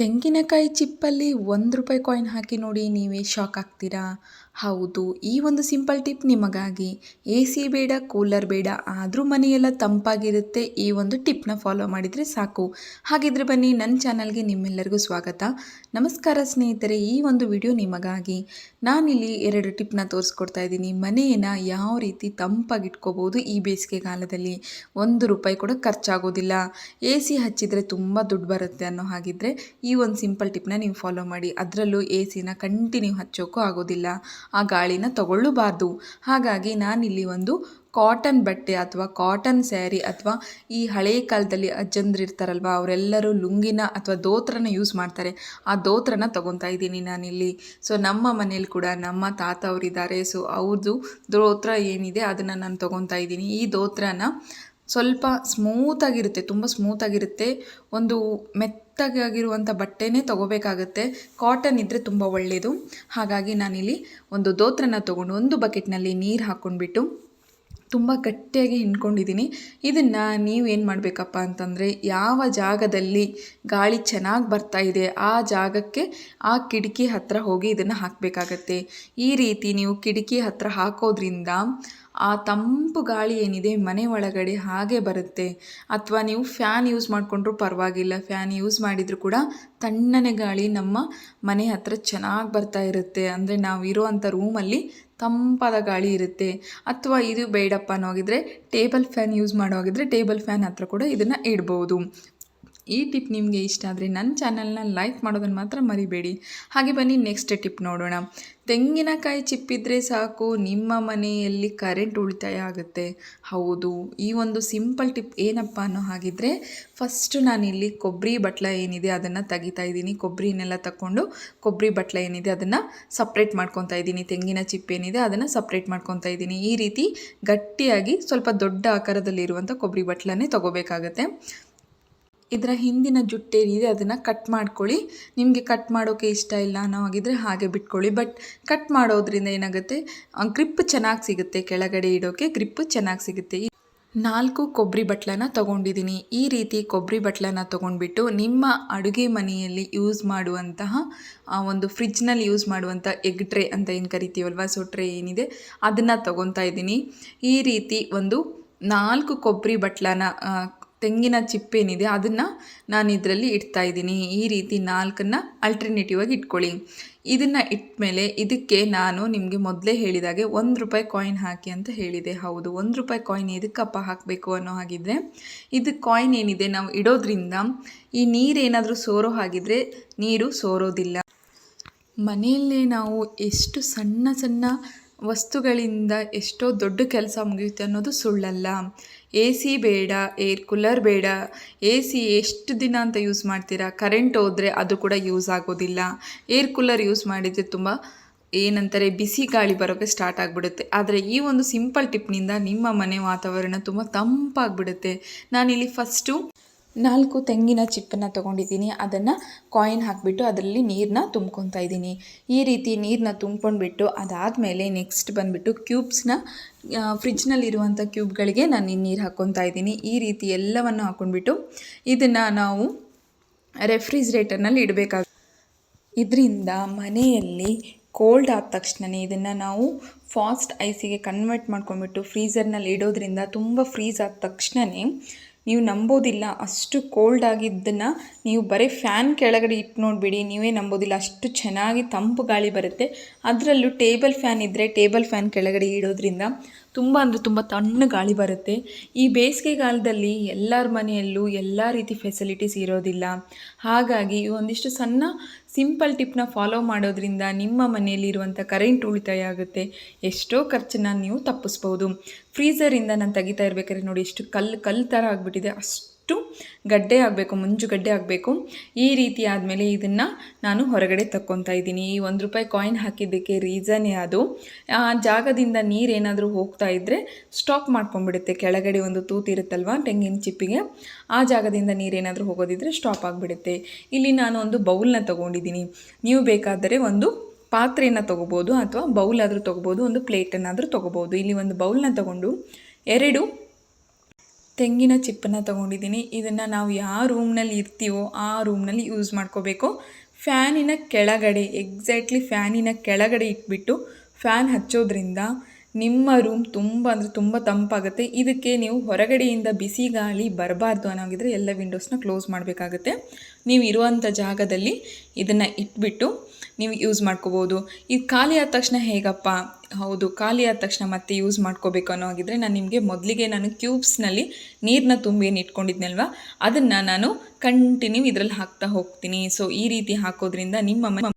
ತೆಂಗಿನಕಾಯಿ ಚಿಪ್ಪಲ್ಲಿ ಒಂದು ರೂಪಾಯಿ ಕಾಯಿನ್ ಹಾಕಿ ನೋಡಿ ನೀವೇ ಶಾಕ್ ಆಗ್ತೀರಾ? ಹೌದು, ಈ ಒಂದು ಸಿಂಪಲ್ ಟಿಪ್ ನಿಮಗಾಗಿ. ಎ ಸಿ ಬೇಡ ಕೂಲರ್ ಬೇಡ, ಆದರೂ ಮನೆಯೆಲ್ಲ ತಂಪಾಗಿರುತ್ತೆ, ಈ ಒಂದು ಟಿಪ್ನ ಫಾಲೋ ಮಾಡಿದರೆ ಸಾಕು. ಹಾಗಿದ್ರೆ ಬನ್ನಿ ನನ್ನ ಚಾನಲ್ಗೆ ನಿಮ್ಮೆಲ್ಲರಿಗೂ ಸ್ವಾಗತ. ನಮಸ್ಕಾರ ಸ್ನೇಹಿತರೆ, ಈ ಒಂದು ವಿಡಿಯೋ ನಿಮಗಾಗಿ. ನಾನಿಲ್ಲಿ ಎರಡು ಟಿಪ್ನ ತೋರಿಸ್ಕೊಡ್ತಾ ಇದ್ದೀನಿ. ಮನೆಯನ್ನು ಯಾವ ರೀತಿ ತಂಪಾಗಿಟ್ಕೋಬೋದು ಈ ಬೇಸಿಗೆಗಾಲದಲ್ಲಿ ಒಂದು ರೂಪಾಯಿ ಕೂಡ ಖರ್ಚಾಗೋದಿಲ್ಲ. ಎ ಸಿ ಹಚ್ಚಿದರೆ ತುಂಬ ದುಡ್ಡು ಬರುತ್ತೆ ಅನ್ನೋ ಹಾಗಿದ್ರೆ ಈ ಒಂದು ಸಿಂಪಲ್ ಟಿಪ್ನ ನೀವು ಫಾಲೋ ಮಾಡಿ. ಅದರಲ್ಲೂ ಎ ಸಿನ ಕಂಟಿನ್ಯೂ ಹಚ್ಚೋಕ್ಕೂ ಆಗೋದಿಲ್ಲ. ಆ ಗಾಳಿನ ತಗೊಳ್ಳಬಾರ್ದು. ಹಾಗಾಗಿ ನಾನಿಲ್ಲಿ ಒಂದು ಕಾಟನ್ ಬಟ್ಟೆ ಅಥವಾ ಕಾಟನ್ ಸ್ಯಾರಿ ಅಥವಾ ಈ ಹಳೆಯ ಕಾಲದಲ್ಲಿ ಅಜ್ಜಂದ್ರು ಇರ್ತಾರಲ್ವ, ಅವರೆಲ್ಲರೂ ಲುಂಗಿನ ಅಥವಾ ದೋತ್ರನ ಯೂಸ್ ಮಾಡ್ತಾರೆ. ಆ ದೋತ್ರನ ತೊಗೊತಾ ಇದ್ದೀನಿ ನಾನಿಲ್ಲಿ. ಸೊ ನಮ್ಮ ಮನೇಲಿ ಕೂಡ ನಮ್ಮ ತಾತ ಅವರಿದ್ದಾರೆ ಸೊ ಅವ್ರದ್ದು ದೋತ್ರ ಏನಿದೆ ಅದನ್ನು ನಾನು ತೊಗೊತಾ ಇದ್ದೀನಿ. ಈ ದೋತ್ರನ ಸ್ವಲ್ಪ ಸ್ಮೂತಾಗಿರುತ್ತೆ ತುಂಬ ಸ್ಮೂತಾಗಿರುತ್ತೆ ಒಂದು ಮೆತ್ತಗಾಗಿರುವಂಥ ಬಟ್ಟೆನೇ ತೊಗೋಬೇಕಾಗತ್ತೆ. ಕಾಟನ್ ಇದ್ದರೆ ತುಂಬ ಒಳ್ಳೆಯದು ಹಾಗಾಗಿ ನಾನಿಲ್ಲಿ ಒಂದು ದೋತ್ರನ ತೊಗೊಂಡು ಒಂದು ಬಕೆಟ್ನಲ್ಲಿ ನೀರು ಹಾಕ್ಕೊಂಡ್ಬಿಟ್ಟು ತುಂಬ ಗಟ್ಟಿಯಾಗಿ ಹಿಂಡ್ಕೊಂಡಿದ್ದೀನಿ. ಇದನ್ನು ನೀವು ಏನು ಮಾಡಬೇಕಪ್ಪ ಅಂತಂದರೆ ಯಾವ ಜಾಗದಲ್ಲಿ ಗಾಳಿ ಚೆನ್ನಾಗಿ ಬರ್ತಾ ಇದೆ ಆ ಜಾಗಕ್ಕೆ ಆ ಕಿಟಕಿ ಹತ್ತಿರ ಹೋಗಿ ಇದನ್ನು ಹಾಕಬೇಕಾಗತ್ತೆ. ಈ ರೀತಿ ನೀವು ಕಿಟಕಿ ಹತ್ತಿರ ಹಾಕೋದ್ರಿಂದ ಆ ತಂಪು ಗಾಳಿ ಏನಿದೆ ಮನೆ ಒಳಗಡೆ ಹಾಗೆ ಬರುತ್ತೆ. ಅಥವಾ ನೀವು ಫ್ಯಾನ್ ಯೂಸ್ ಮಾಡಿಕೊಂಡ್ರೂ ಪರವಾಗಿಲ್ಲ. ಫ್ಯಾನ್ ಯೂಸ್ ಮಾಡಿದರೂ ಕೂಡ ತಣ್ಣನೆ ಗಾಳಿ ನಮ್ಮ ಮನೆ ಹತ್ತಿರ ಚೆನ್ನಾಗಿ ಬರ್ತಾ ಇರುತ್ತೆ. ಅಂದರೆ ನಾವು ಇರೋವಂಥ ರೂಮಲ್ಲಿ ತಂಪಾದ ಗಾಳಿ ಇರುತ್ತೆ. ಅಥವಾ ಇದು ಬೇಡಪ್ಪ ಅನ್ನೋಗಿದ್ರೆ ಟೇಬಲ್ ಫ್ಯಾನ್ ಯೂಸ್ ಮಾಡೋಗಿದ್ರೆ ಟೇಬಲ್ ಫ್ಯಾನ್ ಹತ್ರ ಕೂಡ ಇದನ್ನು ಇಡ್ಬೋದು. ಈ ಟಿಪ್ ನಿಮಗೆ ಇಷ್ಟ ಆದರೆ ನನ್ನ ಚಾನಲ್ನ ಲೈಕ್ ಮಾಡೋದನ್ನು ಮಾತ್ರ ಮರಿಬೇಡಿ. ಹಾಗೆ ಬನ್ನಿ ನೆಕ್ಸ್ಟ್ ಟಿಪ್ ನೋಡೋಣ. ತೆಂಗಿನಕಾಯಿ ಚಿಪ್ಪಿದ್ರೆ ಸಾಕು, ನಿಮ್ಮ ಮನೆಯಲ್ಲಿ ಕರೆಂಟ್ ಉಳಿತಾಯ ಆಗುತ್ತೆ. ಹೌದು, ಈ ಒಂದು ಸಿಂಪಲ್ ಟಿಪ್ ಏನಪ್ಪ ಅನ್ನೋ ಹಾಗಿದ್ರೆ ಫಸ್ಟು ನಾನಿಲ್ಲಿ ಕೊಬ್ಬರಿ ಬಟ್ಲ ಏನಿದೆ ಅದನ್ನು ತೆಗಿತಾ ಇದ್ದೀನಿ. ಕೊಬ್ಬರಿನೆಲ್ಲ ತಗೊಂಡು ಕೊಬ್ಬರಿ ಬಟ್ಲ ಏನಿದೆ ಅದನ್ನು ಸಪ್ರೇಟ್ ಮಾಡ್ಕೊತಾ ಇದ್ದೀನಿ. ತೆಂಗಿನ ಚಿಪ್ ಏನಿದೆ ಅದನ್ನು ಸಪ್ರೇಟ್ ಮಾಡ್ಕೊತಾ ಇದ್ದೀನಿ. ಈ ರೀತಿ ಗಟ್ಟಿಯಾಗಿ ಸ್ವಲ್ಪ ದೊಡ್ಡ ಆಕಾರದಲ್ಲಿರುವಂಥ ಕೊಬ್ಬರಿ ಬಟ್ಲನ್ನೇ ತೊಗೋಬೇಕಾಗತ್ತೆ. ಇದರ ಹಿಂದಿನ ಜುಟ್ಟೇನಿದೆ ಅದನ್ನು ಕಟ್ ಮಾಡ್ಕೊಳ್ಳಿ. ನಿಮಗೆ ಕಟ್ ಮಾಡೋಕ್ಕೆ ಇಷ್ಟ ಇಲ್ಲ ಅನ್ನೋ ಹಾಗಿದ್ರೆ ಹಾಗೆ ಬಿಟ್ಕೊಳ್ಳಿ. ಬಟ್ ಕಟ್ ಮಾಡೋದ್ರಿಂದ ಏನಾಗುತ್ತೆ? ಗ್ರಿಪ್ ಚೆನ್ನಾಗಿ ಸಿಗುತ್ತೆ, ಕೆಳಗಡೆ ಇಡೋಕ್ಕೆ ಗ್ರಿಪ್ ಚೆನ್ನಾಗಿ ಸಿಗುತ್ತೆ. ನಾಲ್ಕು ಕೊಬ್ಬರಿ ಬಟ್ಲನ್ನ ತೊಗೊಂಡಿದ್ದೀನಿ ಈ ರೀತಿ ಕೊಬ್ಬರಿ ಬಟ್ಲನ್ನ ತೊಗೊಂಡ್ಬಿಟ್ಟು ನಿಮ್ಮ ಅಡುಗೆ ಮನೆಯಲ್ಲಿ ಯೂಸ್ ಮಾಡುವಂತಹ ಒಂದು ಫ್ರಿಜ್ನಲ್ಲಿ ಯೂಸ್ ಮಾಡುವಂಥ ಎಗ್ ಟ್ರೇ ಅಂತ ಏನು ಕರಿತೀವಲ್ವ? ಸೊ ಟ್ರೇ ಏನಿದೆ? ಅದನ್ನು ತೊಗೊತಾ ಇದ್ದೀನಿ ಈ ರೀತಿ ಒಂದು ನಾಲ್ಕು ಕೊಬ್ಬರಿ ಬಟ್ಲನ ತೆಂಗಿನ ಚಿಪ್ಪೇನಿದೆ ಅದನ್ನು ನಾನು ಇದರಲ್ಲಿ ಇಡ್ತಾ ಇದ್ದೀನಿ. ಈ ರೀತಿ ನಾಲ್ಕನ್ನು ಅಲ್ಟರ್ನೇಟಿವ್ ಆಗಿ ಇಟ್ಕೊಳ್ಳಿ. ಇದನ್ನು ಇಟ್ಟಮೇಲೆ ಇದಕ್ಕೆ ನಾನು ನಿಮಗೆ ಮೊದಲೇ ಹೇಳಿದಾಗೆ ಒಂದು ರೂಪಾಯಿ ಕಾಯಿನ್ ಹಾಕಿ ಅಂತ ಹೇಳಿದೆ. ಹೌದು, ಒಂದು ರೂಪಾಯಿ ಕಾಯಿನ್ ಎದಕ್ಕಪ್ಪ ಹಾಕಬೇಕು ಅನ್ನೋ ಹಾಗಿದ್ರೆ, ಇದು ಕಾಯಿನ್ ಏನಿದೆ ನಾವು ಇಡೋದ್ರಿಂದ ಈ ನೀರೇನಾದರೂ ಸೋರೋ ಹಾಗಿದ್ರೆ ನೀರು ಸೋರೋದಿಲ್ಲ. ಮನೆಯಲ್ಲೇ ನಾವು ಎಷ್ಟು ಸಣ್ಣ ಸಣ್ಣ ವಸ್ತುಗಳಿಂದ ಎಷ್ಟೋ ದೊಡ್ಡ ಕೆಲಸ ಮುಗಿಯುತ್ತೆ ಅನ್ನೋದು ಸುಳ್ಳಲ್ಲ. ಎ ಸಿ ಬೇಡ, ಏರ್ ಕೂಲರ್ ಬೇಡ ಎ ಸಿ ಎಷ್ಟು ದಿನ ಅಂತ ಯೂಸ್ ಮಾಡ್ತೀರಾ? ಕರೆಂಟ್ ಹೋದರೆ ಅದು ಕೂಡ ಯೂಸ್ ಆಗೋದಿಲ್ಲ. ಏರ್ ಕೂಲರ್ ಯೂಸ್ ಮಾಡಿದರೆ ತುಂಬ ಏನಂತಾರೆ, ಬಿಸಿ ಗಾಳಿ ಬರೋಕ್ಕೆ ಸ್ಟಾರ್ಟ್ ಆಗಿಬಿಡುತ್ತೆ. ಆದರೆ ಈ ಒಂದು ಸಿಂಪಲ್ ಟಿಪ್ನಿಂದ ನಿಮ್ಮ ಮನೆ ವಾತಾವರಣ ತುಂಬ ತಂಪಾಗಿಬಿಡುತ್ತೆ. ನಾನಿಲ್ಲಿ ಫಸ್ಟು ನಾಲ್ಕು ತೆಂಗಿನ ಚಿಪ್ಪನ್ನು ತೊಗೊಂಡಿದ್ದೀನಿ. ಅದನ್ನು ಕಾಯಿನ್ ಹಾಕಿಬಿಟ್ಟು ಅದರಲ್ಲಿ ನೀರನ್ನ ತುಂಬ್ಕೊತಾ ಇದ್ದೀನಿ. ಈ ರೀತಿ ನೀರನ್ನ ತುಂಬ್ಕೊಂಡ್ಬಿಟ್ಟು ಅದಾದಮೇಲೆ ನೆಕ್ಸ್ಟ್ ಬಂದುಬಿಟ್ಟು ಕ್ಯೂಬ್ಸ್ನ ಫ್ರಿಜ್ನಲ್ಲಿರುವಂಥ ಕ್ಯೂಬ್ಗಳಿಗೆ ನಾನು ನೀರು ಹಾಕ್ಕೊತಾ ಇದ್ದೀನಿ. ಈ ರೀತಿ ಎಲ್ಲವನ್ನು ಹಾಕ್ಕೊಂಡ್ಬಿಟ್ಟು ಇದನ್ನು ನಾವು ರೆಫ್ರಿಜ್ರೇಟರ್ನಲ್ಲಿ ಇಡಬೇಕಾಗ, ಇದರಿಂದ ಮನೆಯಲ್ಲಿ ಕೋಲ್ಡ್ ಆದ ತಕ್ಷಣವೇ ಇದನ್ನು ನಾವು ಫಾಸ್ಟ್ ಐಸಿಗೆ ಕನ್ವರ್ಟ್ ಮಾಡ್ಕೊಂಡ್ಬಿಟ್ಟು ಫ್ರೀಝರ್ನಲ್ಲಿ ಇಡೋದ್ರಿಂದ ತುಂಬ ಫ್ರೀಸ್ ಆದ ತಕ್ಷಣವೇ ನೀವು ನಂಬೋದಿಲ್ಲ, ಅಷ್ಟು ಕೋಲ್ಡ್ ಆಗಿದ್ದನ್ನು ನೀವು ಬರೀ ಫ್ಯಾನ್ ಕೆಳಗಡೆ ಇಟ್ಟು ನೋಡಿಬಿಡಿ, ನೀವೇ ನಂಬೋದಿಲ್ಲ, ಅಷ್ಟು ಚೆನ್ನಾಗಿ ತಂಪು ಗಾಳಿ ಬರುತ್ತೆ. ಅದರಲ್ಲೂ ಟೇಬಲ್ ಫ್ಯಾನ್ ಇದ್ದರೆ ಟೇಬಲ್ ಫ್ಯಾನ್ ಕೆಳಗಡೆ ಇಡೋದ್ರಿಂದ ತುಂಬ ಅಂದರೆ ತುಂಬ ತಣ್ಣ ಗಾಳಿ ಬರುತ್ತೆ. ಈ ಬೇಸಿಗೆಗಾಲದಲ್ಲಿ ಎಲ್ಲರ ಮನೆಯಲ್ಲೂ ಎಲ್ಲ ರೀತಿ ಫೆಸಿಲಿಟೀಸ್ ಇರೋದಿಲ್ಲ. ಹಾಗಾಗಿ ಒಂದಿಷ್ಟು ಸಣ್ಣ ಸಿಂಪಲ್ ಟಿಪ್ನ ಫಾಲೋ ಮಾಡೋದ್ರಿಂದ ನಿಮ್ಮ ಮನೆಯಲ್ಲಿರುವಂಥ ಕರೆಂಟ್ ಉಳಿತಾಯ ಆಗುತ್ತೆ. ಎಷ್ಟೋ ಖರ್ಚನ್ನ ನೀವು ತಪ್ಪಿಸ್ಬೋದು. ಫ್ರೀಝರಿಂದ ನಾನು ತೆಗಿತಾ ಇರ್ಬೇಕಾದ್ರೆ ನೋಡಿ, ಎಷ್ಟು ಕಲ್ಲು ಕಲ್ಲು ಥರ ಆಗಿಬಿಟ್ಟಿದೆ. ಅಷ್ಟು ಗಡ್ಡೆ ಆಗಬೇಕು ಮುಂಜುಗಡ್ಡೆ ಆಗಬೇಕು ಈ ರೀತಿ ಆದಮೇಲೆ ಇದನ್ನು ನಾನು ಹೊರಗಡೆ ತಕ್ಕೊತಾ ಇದ್ದೀನಿ. ಈ ಒಂದು ರೂಪಾಯಿ ಕಾಯಿನ್ ಹಾಕಿದ್ದಕ್ಕೆ ರೀಸನ್ನೇ ಅದು? ಆ ಜಾಗದಿಂದ ನೀರೇನಾದರೂ ಹೋಗ್ತಾ ಇದ್ದರೆ ಸ್ಟಾಪ್ ಮಾಡ್ಕೊಂಡ್ಬಿಡುತ್ತೆ. ಕೆಳಗಡೆ ಒಂದು ತೂತಿರುತ್ತಲ್ವ ತೆಂಗಿನ ಚಿಪ್ಪಿಗೆ? ಆ ಜಾಗದಿಂದ ನೀರೇನಾದರೂ ಹೋಗೋದಿದ್ರೆ ಸ್ಟಾಪ್ ಆಗಿಬಿಡುತ್ತೆ. ಇಲ್ಲಿ ನಾನು ಒಂದು ಬೌಲ್ನ ತೊಗೊಂಡಿದ್ದೀನಿ. ನೀವು ಬೇಕಾದರೆ ಒಂದು ಪಾತ್ರೆಯನ್ನು ತೊಗೋಬೋದು ಅಥವಾ ಬೌಲ್ ಆದರೂ ತೊಗೋಬೋದು, ಒಂದು ಪ್ಲೇಟನ್ನಾದರೂ ತೊಗೋಬೋದು. ಇಲ್ಲಿ ಒಂದು ಬೌಲ್ನ ತೊಗೊಂಡು ಎರಡು ತೆಂಗಿನ ಚಿಪ್ಪನ್ನು ತೊಗೊಂಡಿದ್ದೀನಿ. ಇದನ್ನು ನಾವು ಯಾವ ರೂಮ್ನಲ್ಲಿ ಇರ್ತೀವೋ ಆ ರೂಮ್ನಲ್ಲಿ ಯೂಸ್ ಮಾಡ್ಕೋಬೇಕು. ಫ್ಯಾನಿನ ಕೆಳಗಡೆ, ಎಕ್ಸಾಕ್ಟ್ಲಿ ಫ್ಯಾನಿನ ಕೆಳಗಡೆ ಇಟ್ಬಿಟ್ಟು ಫ್ಯಾನ್ ಹಚ್ಚೋದ್ರಿಂದ ನಿಮ್ಮ ರೂಮ್ ತುಂಬ ಅಂದರೆ ತುಂಬ ತಂಪಾಗುತ್ತೆ. ಇದಕ್ಕೆ ನೀವು ಹೊರಗಡೆಯಿಂದ ಬಿಸಿ ಗಾಳಿ ಬರಬಾರ್ದು ಅನ್ನೋಗಿದ್ರೆ ಎಲ್ಲ ವಿಂಡೋಸ್ನ ಕ್ಲೋಸ್ ಮಾಡಬೇಕಾಗುತ್ತೆ. ನೀವು ಇರುವಂಥ ಜಾಗದಲ್ಲಿ ಇದನ್ನು ಇಟ್ಬಿಟ್ಟು ನೀವು ಯೂಸ್ ಮಾಡ್ಕೋಬೋದು. ಇದು ಖಾಲಿ ಆದ ತಕ್ಷಣ ಹೇಗಪ್ಪ? ಹೌದು, ಖಾಲಿ ಆದ ತಕ್ಷಣ ಮತ್ತೆ ಯೂಸ್ ಮಾಡ್ಕೋಬೇಕು ಅನ್ನೋ ಹಾಗಿದ್ರೆ ನಾನು ನಿಮಗೆ ಮೊದಲಿಗೆ ನಾನು ಕ್ಯೂಬ್ಸ್ನಲ್ಲಿ ನೀರನ್ನ ತುಂಬಿ ಏನು ಇಟ್ಕೊಂಡಿದ್ನಲ್ವ? ಅದನ್ನು ನಾನು ಕಂಟಿನ್ಯೂ ಇದರಲ್ಲಿ ಹಾಕ್ತಾ ಹೋಗ್ತೀನಿ. ಸೊ ಈ ರೀತಿ ಹಾಕೋದ್ರಿಂದ ನಿಮ್ಮ